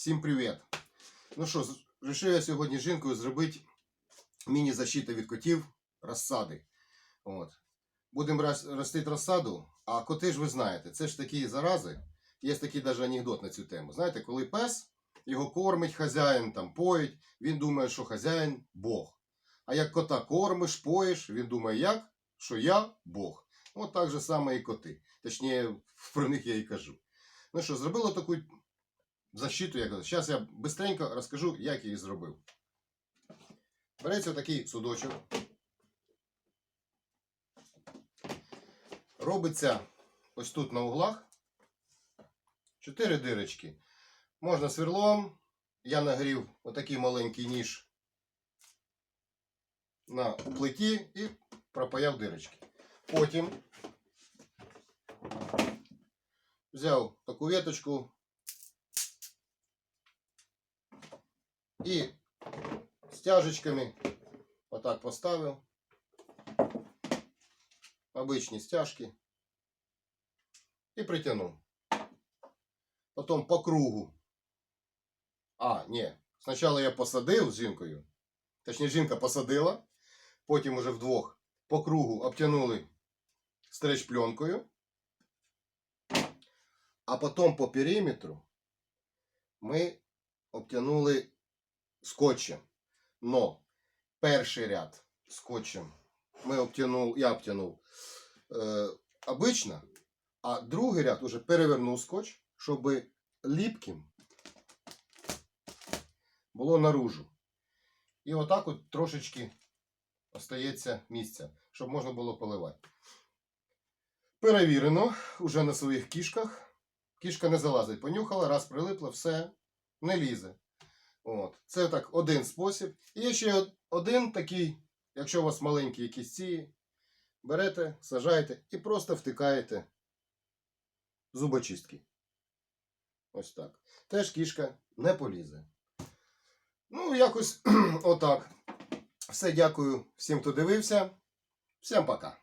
Всім привіт! Ну що, вирішив я сьогодні з жінкою зробити міні-защиту від котів розсади. От. Будемо ростити розсаду, а коти ж ви знаєте, це ж такі зарази. Є такий даже анекдот на цю тему. Знаєте, коли пес його кормить хазяїн, там поїть, він думає, що хазяїн Бог. А як кота кормиш, поїш, він думає, як? Що я Бог. От так же саме і коти. Точніше, про них я і кажу. Ну що, зробило таку защиту, як зараз я быстренько розкажу, як її зробив. Береться такий судочок. Робиться ось тут на углах. Чотири дирочки. Можна сверлом. Я нагрів отакий маленький ніж на плиті і пропаяв дирочки. Потім взяв таку веточку і стяжечками отак поставив. Обичні стяжки. І притягнув. Потім по кругу. А, ні. Спочатку я посадив з жінкою. Точніше, жінка посадила. Потім уже вдвох по кругу обтянули стреч пленкою. А потім по периметру ми обтянули скотчем. Но перший ряд скотчем ми обтянув, я обтянув е, обично, а другий ряд уже перевернув скотч, щоб ліпким було наружу. І отак от трошечки остається місця, щоб можна було поливати. Перевірено уже на своїх кішках. Кішка не залазить, понюхала, раз прилипла, все, не лізе. От. Це так один спосіб. І є ще один такий, якщо у вас маленькі якісь ці, берете, сажаєте і просто втикаєте зубочистки. Ось так. Теж кішка не полізе. Ну, якось отак. Все, дякую всім, хто дивився. Всім пока.